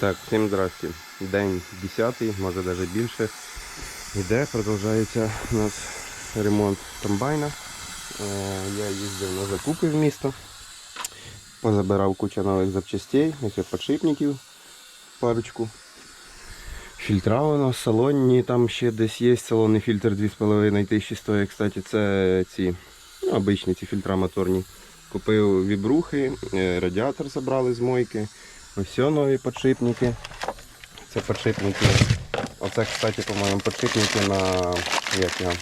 Так, всім здрасте. День 10, може навіть більше. Іде, продовжується у нас ремонт комбайна. Е, Я їздив на закупи в місто. Позабирав кучу нових запчастей, ось подшипників, парочку. Фільтра у нас салонні, там ще десь є салонний фільтр 2,5 тисячі стоїть. Кстати, це ці ну, обичні ці фільтра моторні. Купив вібрухи, е, радіатор забрали з мойки. Ось нові подшипники. Це подшипники. Оце, кстати, по-моєму, подшипники на як його?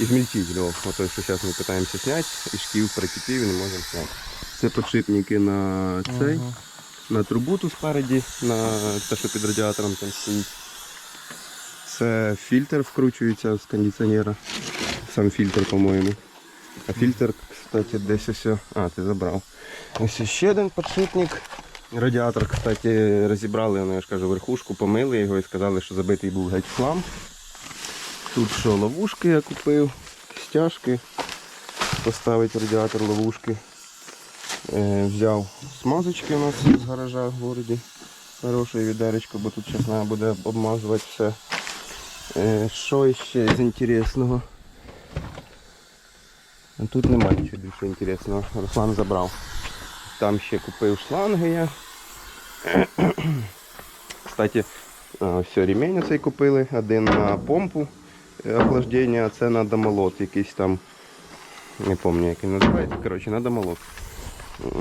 Ізмельчитель, ото, що зараз ми намагаємося зняти, і шків прикипів і не можемо зняти. Це подшипники на цей, на трубу тут спереді, на те, що під радіатором там стоїть. Це фільтр вкручується з кондиціонера. Сам фільтр, по-моєму. А фільтр, кстати, десь ось. А, ти забрав. Ось ще один подшипник. Радіатор, кстати, розібрали, ну, я ж кажу, верхушку, помили його і сказали, що забитий був геть хлам. Тут що, ловушки я купив, стяжки, поставити радіатор ловушки. Е, взяв смазочки у нас з гаража в городі. Хороше відеречко, бо тут зараз треба буде обмазувати все. Е, що ще з інтересного? А Тут немає нічого більше інтересного. Руслан забрав. Там ще купив шланги я. Кстати, ось ремень цей купили. Один на помпу е, охлаждення, а це на домолот якийсь там. Не пам'ятаю, як він називається. Коротше, на домолот.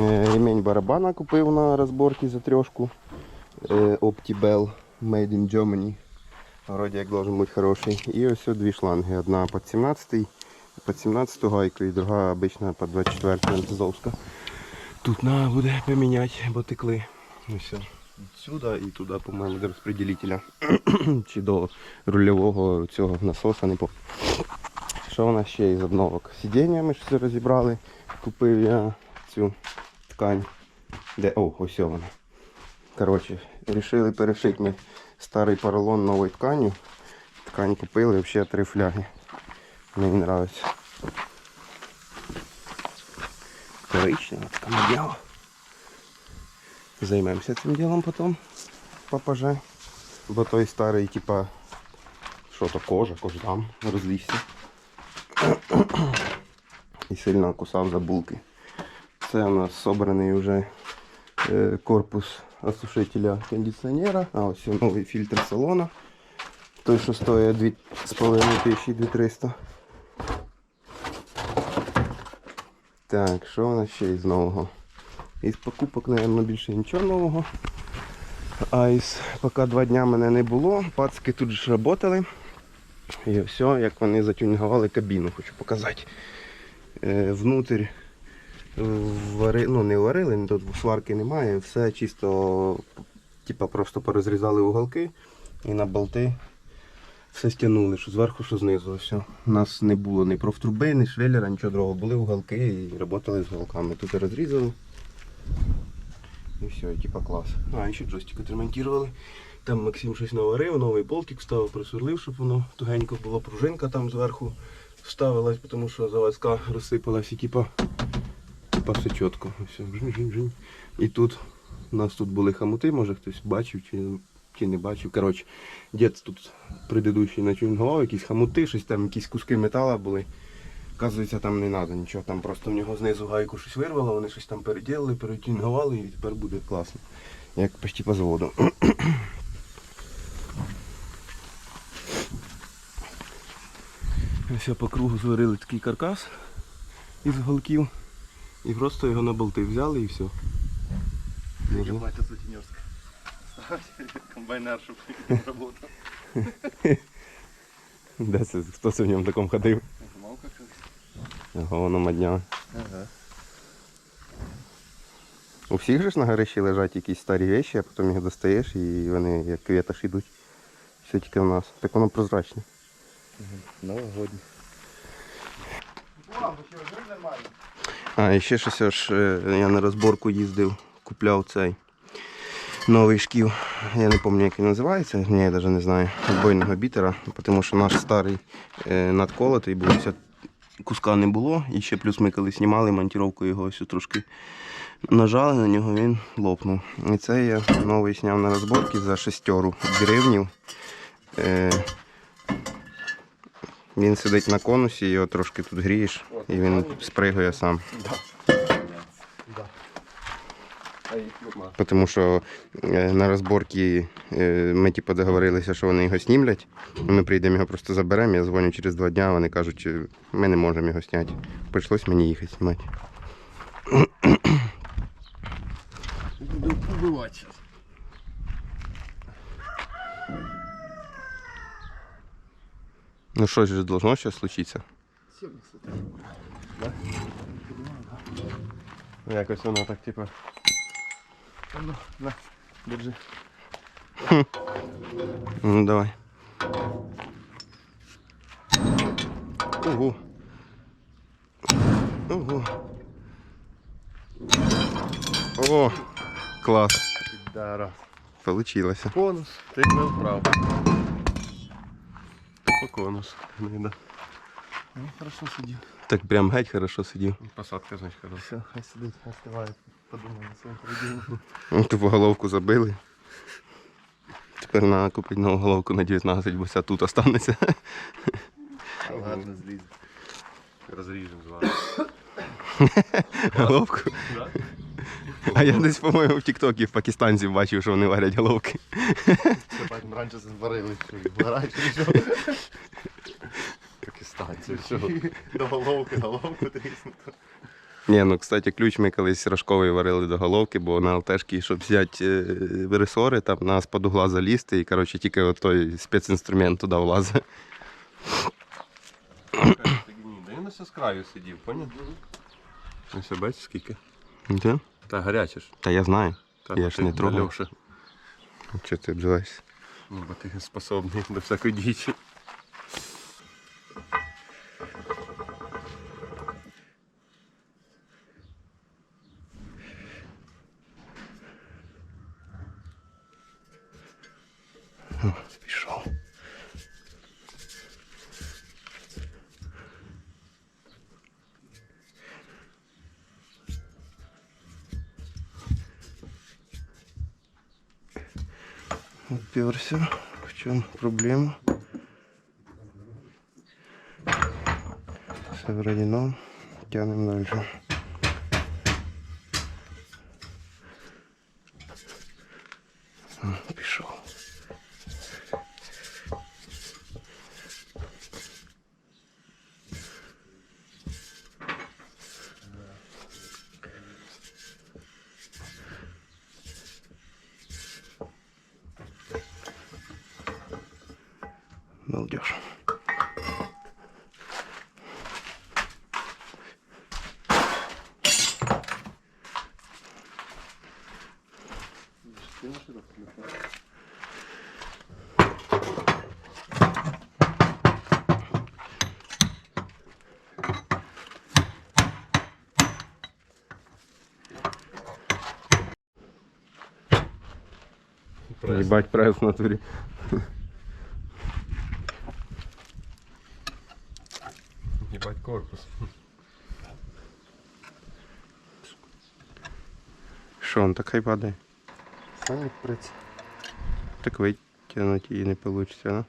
Е, Ремень барабана купив на розборці за трьошку. Е, OptiBell Made in Germany. Вроді як должен бути хороший. І ось дві шланги. Одна під 17 під 17 гайку і друга обична під 24 антизовська. Тут треба буде поміняти, бо текли. Ось сюди і туди, по-моєму, до розподілителя. Чи до рульового цього насоса, не пам'ятаю. Що у нас ще із обновок? Сидіння ми ж все розібрали. Купив я цю ткань. Де? О, ось вона. Коротше, вирішили перешити ми старий поролон новою тканю. Ткань купили, взагалі три фляги. Мені подобається. Коричнева така діло. Займемося цим ділом потім. Попаже. Бо той старий, типа, що то кожа, кождам розлізся. І сильно кусав за булки. Це у нас собраний вже е, корпус осушителя кондиціонера. А ось новий фільтр салона. Той, що стоїть 2,5 тисячі 2300. Так, що у нас ще із нового? Із покупок, мабуть, більше нічого нового. А із поки два дня мене не було, пацки тут ж працювали. І все, як вони затюнгували кабіну, хочу показати. Е, внутрь вари, ну не варили, тут сварки немає, все чисто типа просто порозрізали уголки і на болти все стягнули, що зверху, що знизу. Все. У нас не було ні профтруби, ні швеллера, нічого другого. Були уголки і працювали з уголками. Тут розрізали. І все, і типа клас. А, і ще джойстик відремонтували. Там Максим щось наварив, новий болтик вставив, просверлив, щоб воно тугенько було. Пружинка там зверху вставилась, тому що заводська розсипалась і типа, типа все чітко. Все. І тут у нас тут були хамути, може хтось бачив чи, чи не бачив. Коротше, дід тут предыдущий начингував, якісь хамути, щось там, якісь куски металу були. Оказується, там не треба нічого, там просто в нього знизу гайку щось вирвало, вони щось там переділили, перетюнгували і тепер буде класно. Як почти по заводу. Ось по кругу зварили такий каркас із голків і просто його на болти взяли і все. Може, Ебать. Комбайнер, щоб работал. Де це? Хто це в ньому такому ходив? Мав как Ого, воно мадня. Ага. У всіх же ж на горищі лежать якісь старі речі, а потім їх достаєш і вони як квіташ йдуть. Все тільки в нас. Так воно прозрачне. Новогодний. А, і ще щось аж е, я на розборку їздив, купляв цей новий шків. Я не пам'ятаю, як він називається, ні, я навіть не знаю. Отбойного бітера, тому що наш старий е, надколотий був, куска не було. І ще плюс ми коли знімали монтировку його ось трошки Нажали на нього, він лопнув. І це я новий зняв на розборки за шестеру гривнів. Е, він сидить на конусі, його трошки тут грієш, і він спригує сам. Тому що е, на розборці е, ми типу, договорилися, що вони його знімлять. Ми прийдемо його просто заберемо. Я дзвоню через два дня, вони кажуть, е, ми не можемо його зняти. Прийшлось мені їхати знімати. Буду побивати зараз. Ну що ж должно зараз случитися? Ну, Якось воно так, типа. Ну, на, держи. Ну давай. Ого. Ого. О, клас. Да, раз. Получилося. Конус. Ти не вправ. По конус. Не, да. Ну, хорошо сидів. Так прям геть хорошо сидів. Посадка, значить, хороша. Все, хай сидить, остиває, Подумай на своєму поведінку. Ну, Тупо головку забили. Тепер треба купити нову головку на 19, бо ця тут останеться. Ладно, злізь. Розріжемо з вами. Головку. А я десь, по-моєму, в Тіктокі в пакистанців бачив, що вони варять головки. Це так раніше зварили, що гаряче, що Пакистан, це все. до головки, головку тріснуто. Ні, ну кстати, ключ ми колись рожковий варили до головки, бо на ЛТшки, щоб взяти е, ресори, там на з-под угла залізти, і коротше тільки от той спецінструмент туди влазить. Він ось з краю сидів, поняв? Ось бачиш скільки? Да? Та гаряче ж. Та я знаю. Та, Я ну, ж не трогав. Чого ти обзиваєшся? Ну, бо ти способний до всякої дічі. Проблема? Все вроде но Тянем дальше. Балдеж. Ебать пресс в натуре. Корпус. Що, он так хай падає? Сам приць. Так витягнути її не вийде, да?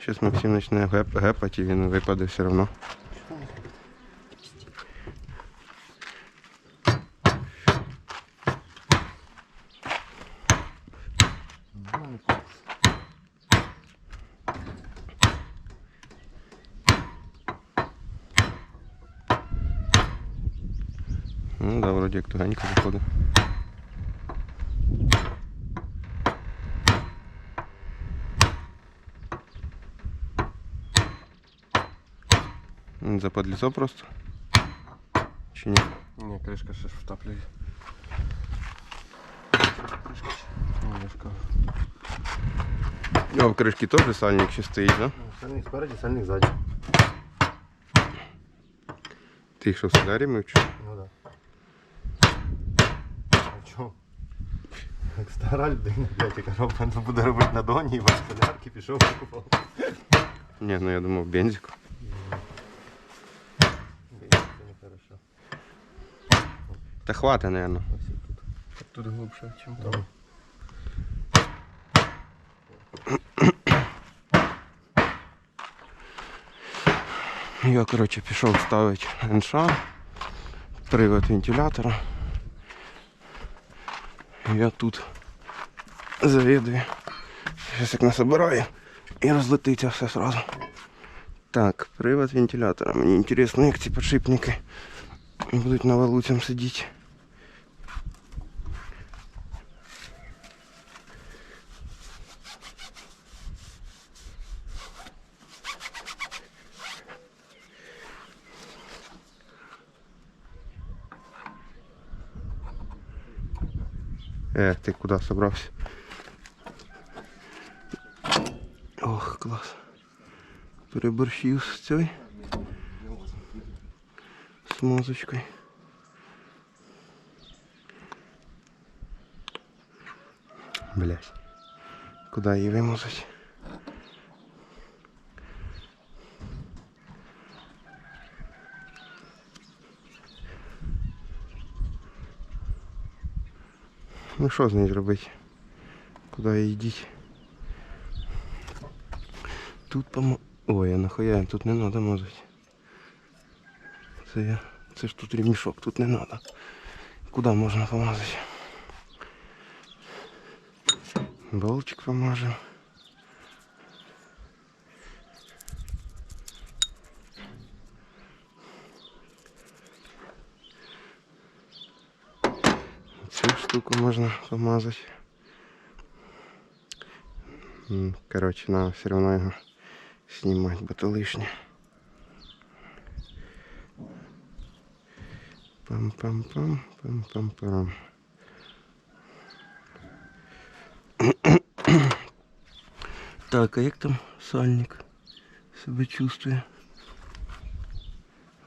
Зараз Максим почне гепати і він випаде все одно. Ну да, вроді як тугенько виходить. М, Западліцо просто? Чи ні? Ні, кришка ще ж втаплює. Кришка ще. Ну, я ж кажу. А в кришці теж сальник ще стоїть, да? Сальник спереді, сальник ззаді. Ти їх що в солярі мив чи? Ну да. А чого? Як стара людина, блядь, яка робить, ну, буде робити на доні, і вас полярки пішов викупав. Ні, ну я думав бензик. Та хватить, мабуть. Ось і тут. Тут глибше, ніж там. Я, коротше, пішов ставити НШ, привод вентилятора. Я тут завідую. Зараз як насобираю і розлетиться все сразу. Так, привод вентилятора. Мені інтересно, як ці подшипники будуть на валу цим сидіти. Э, ты куда собрался? Ох, клас. Переборщив з цією. З мозочкою. Блять. Куда її вимозать? Ну що з нею робити? Куди її йдіть? Тут помо... Ой, а нахуя тут не треба мазати. Це я. Це ж тут ремішок, тут не треба. Куди можна помазати? Болчик помажем. Цю штуку можна помазати. М, Короче, надо все равно його снимать, бо то лишнє. Пам-пам-пам, пам-пам-пам. Так, а як там сальник себе чувствує?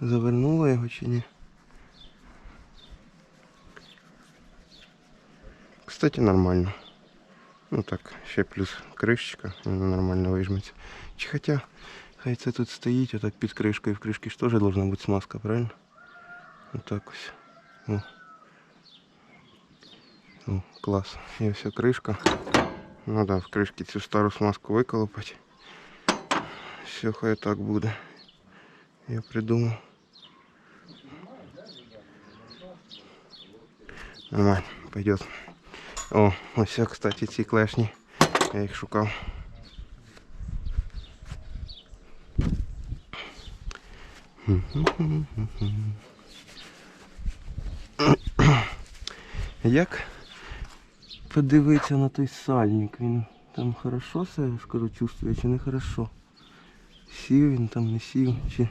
Завернула його чи ні? Кстати, нормально. Ну так, ще плюс кришечка, і вона нормально вижметься. Чи хоча, хай це тут стоїть, отак під кришкою, в кришці ж теж должна бути смазка, правильно? Отак ось. О. О, клас. І ось кришка. Ну да, в кришці цю стару смазку виколопати. Все, хай так буде. Я придумав. Нормально, пойдет. О, ось, кстати, ці клешні. Я їх шукав. Як подивитися на той сальник? Він там хорошо себе, скажу, чувствує чи не хорошо? Сів він там, не сів, чи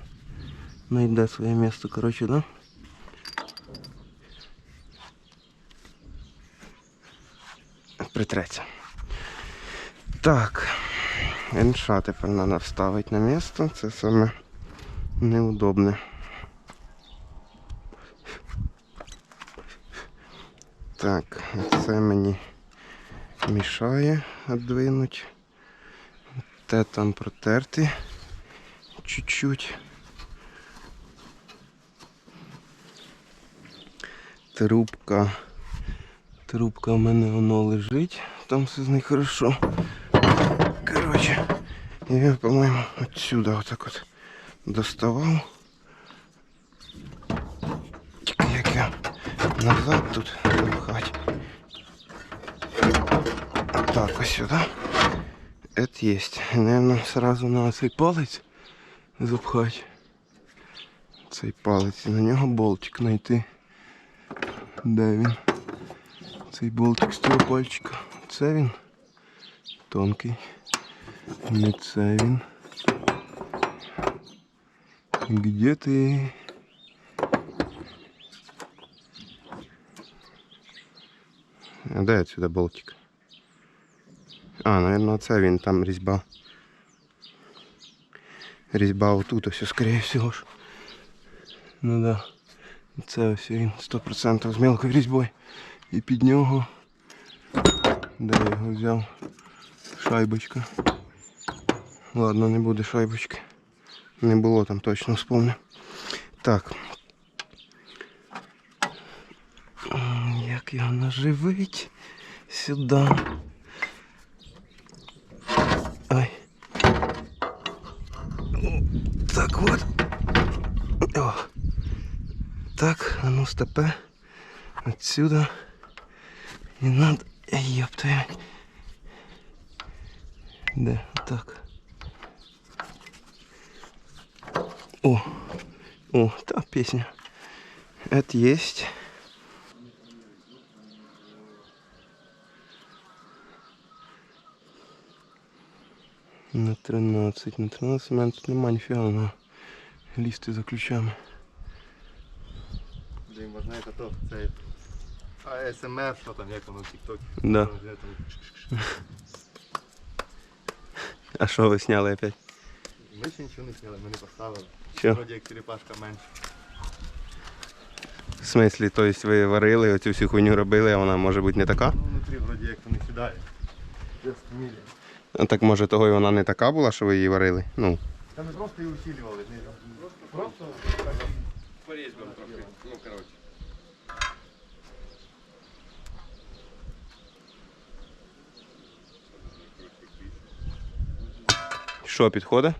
знайде своє місце, коротше, да? Притреться. Так. НШ тепер треба вставити на місце. Це саме неудобне. Так, це мені мішає віддвинуть. Те там протерти чуть-чуть. Трубка. Трубка в мене воно лежить. Там все з нею хорошо. Коротше, я по-моєму, отсюда отак от доставав. Тільки як я назад тут запхати. Так, ось сюди. Это есть. Наверное, сразу на цей палець запхати. Цей палець на нього болтик знайти. Де він? Цей болтик з цього пальчика. Це він. Тонкий. Не це він. Где ти? А де отсюда болтик? А, наверное, це він, там різьба. Різьба отут ось, скорее всего ж. Ну да. Це ось він 100% з мелкою різьбою. і під нього, де я його взяв, шайбочка. Ладно, не буде шайбочки. Не було там точно вспомню. Так. Як його наживить сюди. Ай. Так от. О. Так, а ну степе. Отсюда. Не надо. Ёпта. Да, так. О, о, та песня. Это есть. На 13. На 13 у мене тут нема ніфіга на лісти за ключами. Блін, можна це то, це АСМР, що там, як воно в TikTok. Да. А що ви сняли опять? Ми ще нічого не сняли, ми не поставили. Що? Вроді як черепашка менше. В смислі, то есть ви варили, оцю всю хуйню робили, а вона може бути не така? Ну, внутрі вроді як то не сідає. Just мілі. А так може того і вона не така була, що ви її варили? Ну. Та ми просто її усилювали. Просто Порізьмемо трохи. Ну, коротше. Що, підходить?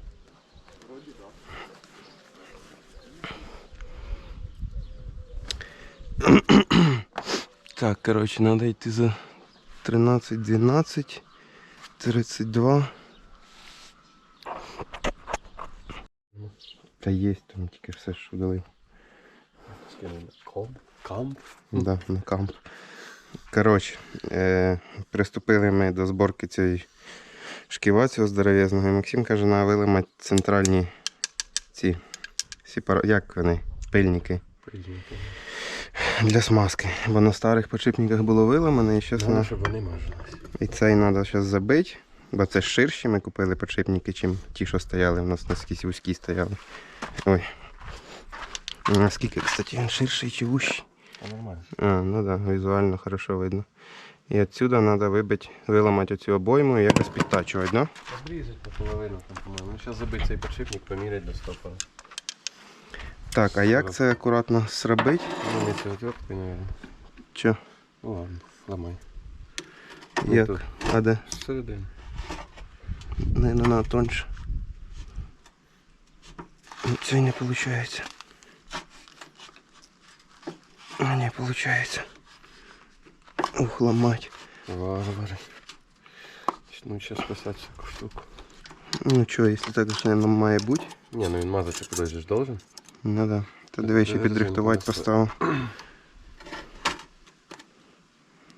Так, короче, надо йти за 13, 12, 32. Та є там тільки все, що дали. Комп? Камп? Да, на камп. Коротше, е, приступили ми до зборки цієї шківа цього здоров'язного. І Максим каже, на вилимати центральні ці сепара... як вони? Пильники для смазки. Бо на старих подшипниках було виламано і зараз на... щоб вони мажились. і цей треба зараз забити. Бо це ширші ми купили подшипники, чим ті, що стояли. У нас наскільки вузькі стояли. Ой. Наскільки, кстати, він ширший чи вущий? А нормально. А, ну да, візуально хорошо видно. І отсюда треба вибити, виламати оцю обойму і якось підтачувати, да? Обрізати наполовину, там, по-моєму. Ну, зараз забити цей подшипник, поміряти до стопора. Так, а як це акуратно зробити? Ну, не цю отверткою, наверное. Що? Ну ладно, ламай. Ну, Як? тут. А де? Всередину. Не, не, на тоньше. Ну, Це не виходить. Не виходить. Ух, ламать. Варвари. Ну, зараз спасати всяку штуку. Ну що, якщо так ж, наверное, має бути. Не, ну він мазати кудись же ж должен. Ну да. Та диви, ще Резинку підрихтувати поставив. поставив.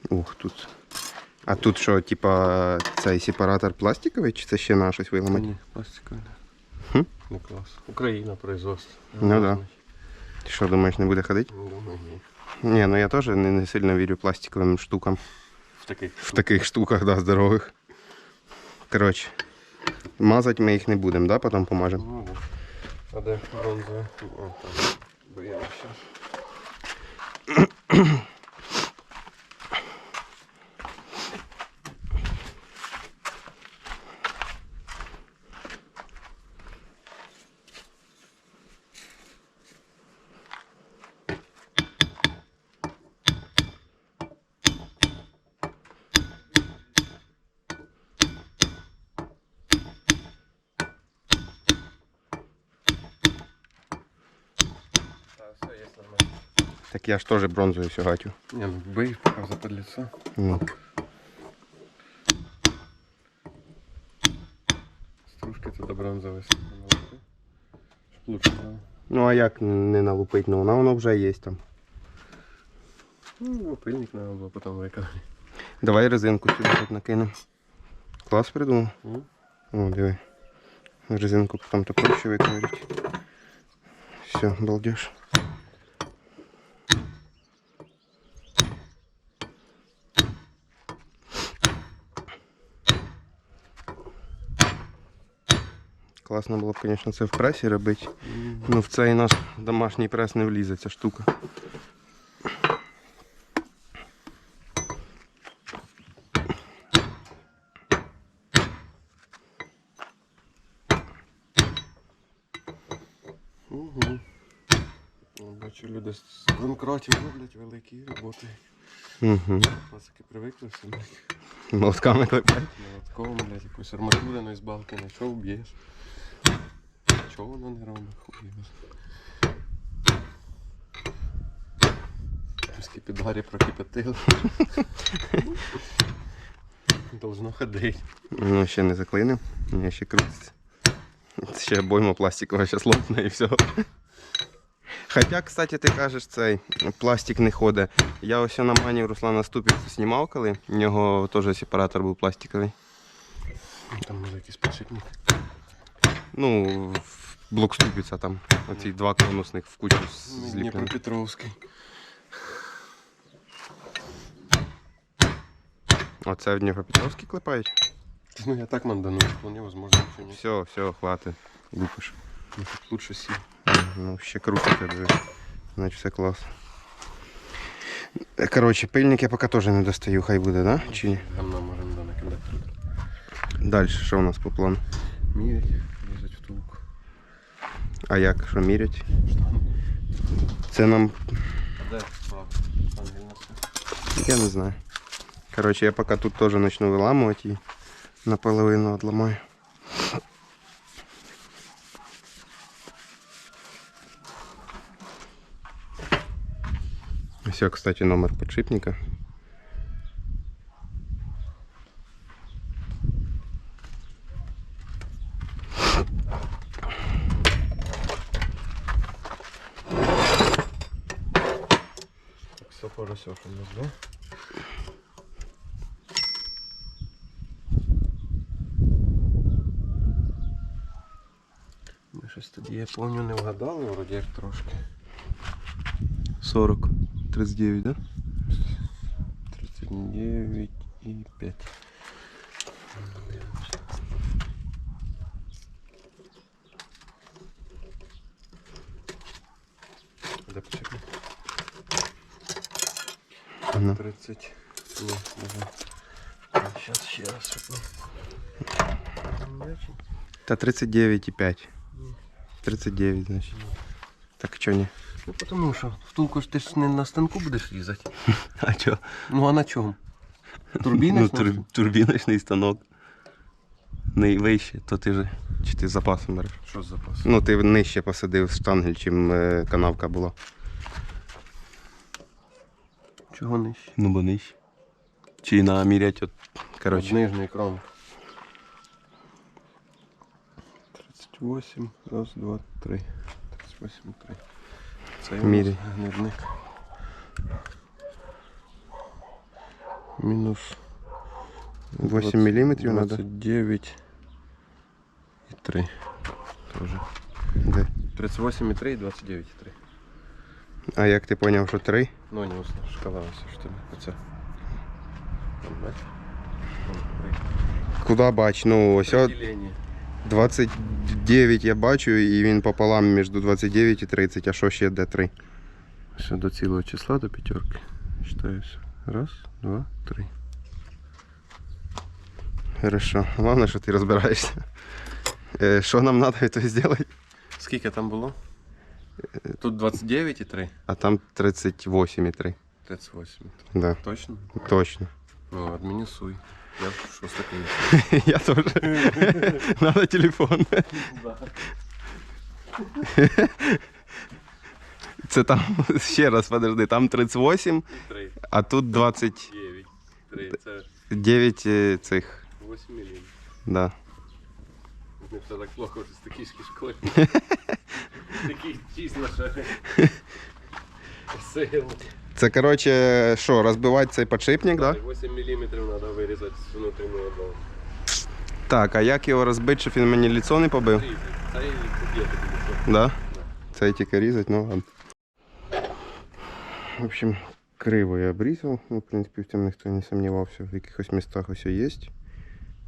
Ух, тут. А тут що, типа, цей сепаратор пластиковий, чи це ще на щось виламати? Ні, пластиковий. Хм? Не клас. Україна, производство. Ну да. Ти що, думаєш, не буде ходити? Ну, думаю, ні. Ні, ну я тоже не, не сильно вірю пластиковим штукам. В таких В таких штуках, да, здорових. Коротше, мазати ми їх не будемо, да, потім помажемо. Ну. А де бронзове? О, там. Боїмо зараз. я ж теж бронзою все гатю. Не, ну бей пока за подлецо. Ну. Стружки туди бронзові. Щоб лучше було. ну а як не налупить? Ну вона воно вже є там. Ну, пильник надо було потім виконати. Давай резинку сюди тут накинемо. Клас придумав. Ну, О, диви. Резинку потім то проще виковирити. Все, балдеж. Класно було б, звісно, це в пресі робити. Ну в цей наш домашній прес не влізе ця штука. Угу. Бачу, люди з конкратів роблять великі роботи. Угу. Пацики привикли все. Молотками клепать. Молотком, блядь, якусь арматурину з балки знайшов, б'єш. Чого воно не робить? Хуй знає. В прокипятили. Должно ходити. Ну, ще не заклинив. Ні, ще крутиться. Ще обойма пластикова зараз лопне і все. Хоча, кстати, ти кажеш, цей пластик не ходить. Я ось на мані Руслана Ступівцю знімав коли. У нього теж сепаратор був пластиковий. Там може якийсь підшипник. Ну, в блок Ступівця там. Оці два конусних в кучу зліплені. Дніпропетровський. Оце в Дніпропетровській клепають? Ну я так мандану, вполне возможно, нічого не Все, все, хватить. Лупиш. Ну, тут лучше сі. Ну, ще круто тебе. Значить, все клас. Коротше, пильник я поки теж не достаю, хай буде, да? Чи ні? Гамна можемо да, накидати. Далі, що у нас по плану? Мірять, втулку. А як, що мірять? Штангу. Це нам. А де? Слава. Ангель несе. Я не знаю. Коротше, я поки тут теж почну виламувати і наполовину відламаю. Все, кстати, номер подшипника. Так, все поросеш у нас, да? Ми щось тоді, я пам'ятаю, не вгадали, вроді як трошки. 40, 39, да? 39 і 5. Де почекай? Ну. 30. Ні, давай. Зараз ще раз. Та 39,5. 39, значить. Так чо ні? Ну, тому що втулку ж ти ж не на станку будеш різати. А чо? Ну а на чому? Турбіни ну, тур, турбіночний станок. Найвище, то ти же. Чи ти з запасом береш? Що з запасу? Ну, ти нижче посадив штангель, чим е, канавка була. Чого нижче? Ну, бо нижче. Чи намірять, от, коротше. Нижній кром. 38, раз, два, три. 38, три. Це у нас Міряй. гнірник. Мінус 8 мм треба. 29 і 3. Тоже. Де? 38 і 3 і 29 і 3. А як ти зрозумів, що 3? Ну, не усно, шкала ось що тобі. Оце. Там, бачиш? Вон, три. Куди бач? Ну, ось от Розділення. 29 я бачу, і він пополам між 29 і 30, а що ще де 3? Все до цілого числа, до пятерки. Считаю все. Раз, два, три. Хорошо. Головне, що ти розбираєшся. Е, Що нам треба то зробити? Скільки там було? Тут 29 і 3. А там 38,3. 38. Да, Точно? точно. Ну, адмінісуй. Я в шостий клас. Я теж. Надо телефон. Це там, ще раз, подожди, там 38, 3. а тут 29 9. 3. Це е, цих. 8 мілін. Да. Не все так плохо вже з токійської школи. Такі числа. Сил. Це, коротше, що, розбивати цей подшипник, да? 8 мм треба вирізати з внутрішнього дома. Так, а як його розбити, щоб він мені лицо не побив? Різати. Це поб'є тобі лицо. Да? Це тільки різати, ну ладно. В общем, криво я обрізав. Ну, в принципі, в цьому ніхто не сумнівався. В якихось містах ось є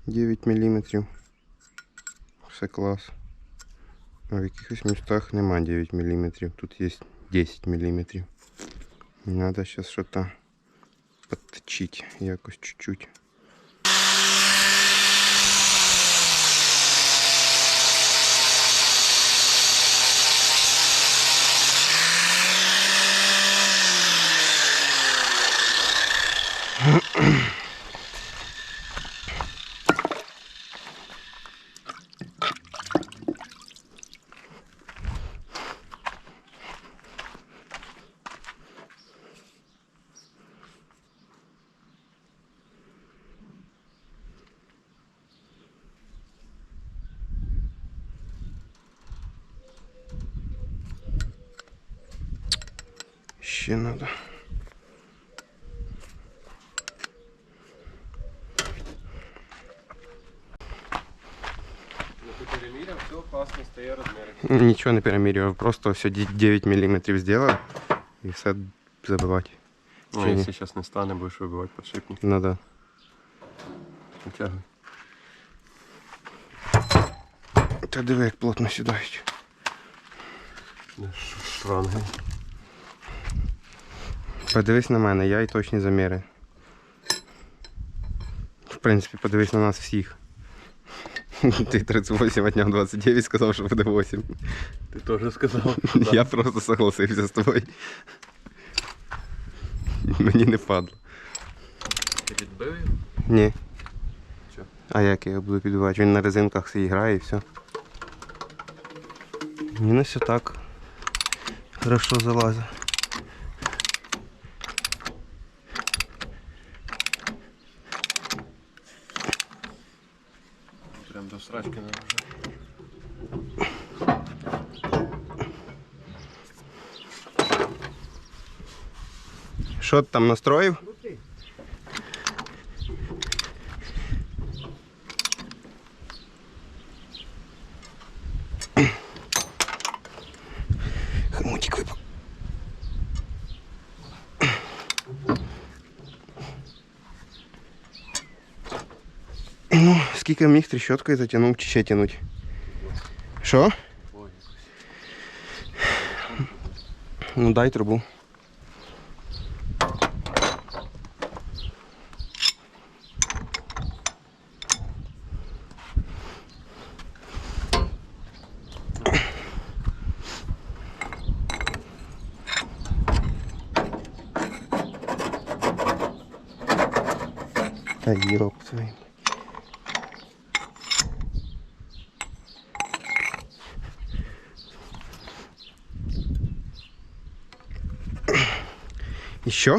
9 мм. Все клас. А в якихось містах нема 9 мм. Тут є 10 мм. Надо зараз щось підточити якось чуть-чуть. Ще треба? Ну ти переміряв, все класно, стає розміри. Нічого не перемірював, просто все 9 мм зробив і все забивати. Ну, Чи ні? якщо зараз не стане, будеш вибивати подшипник. Надо. Витягуй. Та диви, як плотно сідають. Да, ш- Штранги. Подивись на мене, я і точні заміри. В принципі, подивись на нас всіх. Ти 38 отняв 29, сказав, що буде 8. Ти теж сказав. Я просто согласився з тобою. Мені не падло. Ти відбив? Ні. Чо? А як я його буду підбивати? Він на резинках свій грає і все. Він ось так. Хорошо залазить. Прям до срачки не вже. Що ти там настроїв? Скільки міг трещоткою затягнув чи ще тянуть? Ой, Ну дай трубу. Та йоп твою. Що?